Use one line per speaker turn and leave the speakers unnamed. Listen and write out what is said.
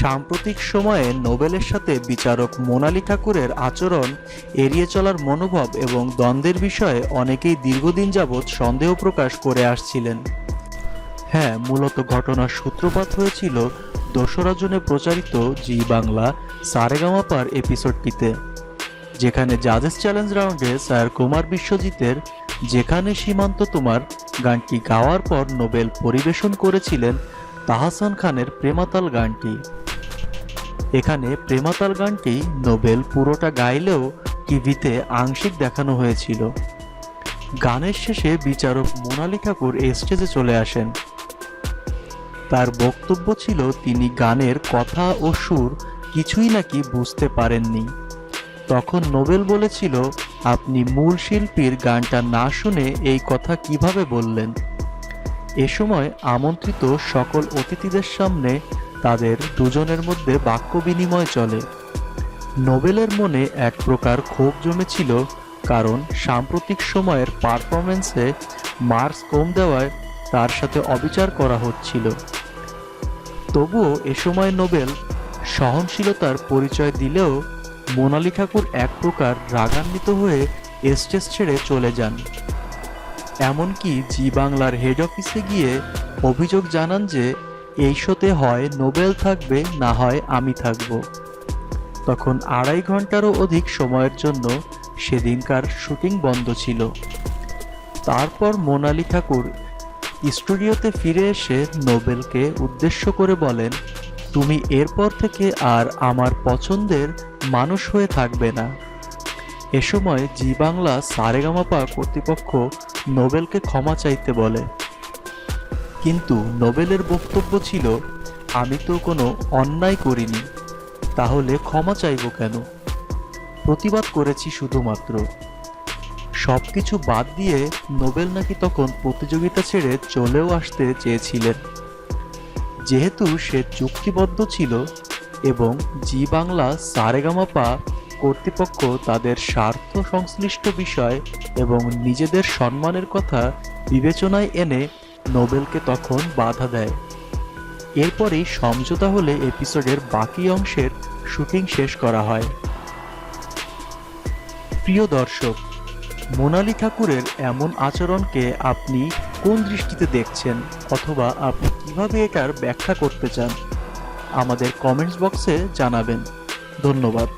সাম্প্রতিক সময়ে নোবেলের সাথে বিচারক মোনালি ঠাকুরের আচরণ, এড়িয়ে চলার মনোভাব এবং দ্বন্দ্বের বিষয়ে অনেকেই দীর্ঘদিন যাবৎ সন্দেহ প্রকাশ করে আসছিলেন। হ্যাঁ মূলত ঘটনার সূত্রপাত হয়েছিল দোসরা জুনে প্রচারিত জি বাংলা সারেগামাপার এপিসোডটিতে, যেখানে জাজেস চ্যালেঞ্জ রাউন্ডে স্যার কুমার বিশ্বজিতের যেখানে সীমান্ত তোমার গানটি গাওয়ার পর নোবেল পরিবেশন করেছিলেন তাহাসান খানের প্রেমাতাল গানটি। এখানে প্রেমাতাল গানটি নোবেল পুরোটা গাইলেও টিভিতে আংশিক দেখানো হয়েছিল। গানের শেষে বিচারক মোনালি ঠাকুর স্টেজে চলে আসেন। তার বক্তব্য ছিল তিনি গানের কথা ও সুর কিছুই নাকি বুঝতে পারেননি। তখন নোবেল বলেছিল, আপনি মূল শিল্পীর গানটা না শুনে এই কথা কীভাবে বললেন? এ সময় আমন্ত্রিত সকল অতিথিদের সামনে তাদের দুজনের মধ্যে বাক্য বিনিময় চলে। নোবেলের মনে এক প্রকার ক্ষোভ জমেছিল, কারণ সাম্প্রতিক সময়ের পারফরমেন্সে মার্কস কম দেওয়ায় তার সাথে অবিচার করা হচ্ছিল। তবুও এ সময় নোবেল সহনশীলতার পরিচয় দিলেও মোনালি ঠাকুর এক প্রকার রাগান্বিত হয়ে স্টেজ ছেড়ে চলে যান। এমনকি জি বাংলার হেড অফিসে গিয়ে অভিযোগ জানান যে এই শোতে হয় নোবেল থাকবে, না হয় আমি থাকব। তখন আড়াই ঘন্টারও অধিক সময়ের জন্য সেদিনকার শুটিং বন্ধ ছিল। তারপর মোনালি ঠাকুর স্টুডিওতে ফিরে এসে নোবেলকে উদ্দেশ্য করে বলেন, তুমি এরপর থেকে আর আমার পছন্দের মানুষ হয়ে থাকবে না। এ সময় জি বাংলা সারেগামাপা কর্তৃপক্ষ নোবেলকে ক্ষমা চাইতে বলে। কিন্তু নোবেলের বক্তব্য ছিল, আমি তো কোনো অন্যায় করিনি, তাহলে ক্ষমা চাইব কেন? প্রতিবাদ করেছি শুধুমাত্র। সব কিছু বাদ দিয়ে নোবেল নাকি তখন প্রতিযোগিতা ছেড়ে চলেও আসতে চেয়েছিলেন। যেহেতু সে চুক্তিবদ্ধ ছিল এবং জি বাংলা সারেগামাপা কর্তৃপক্ষ তাদের স্বার্থ সংশ্লিষ্ট বিষয় এবং নিজেদের সম্মানের কথা বিবেচনায় এনে নোবেলকে তখন বাধা দেয়। এরপরেই সমঝোতা হলে এপিসোডের বাকি অংশের শুটিং শেষ করা হয়। প্রিয় দর্শক, মোনালি ঠাকুরের এমন আচরণকে আপনি কোন দৃষ্টিতে দেখছেন অথবা আপনি কীভাবে এটার ব্যাখ্যা করতে চান, আমাদের কমেন্টস বক্সে জানাবেন। ধন্যবাদ।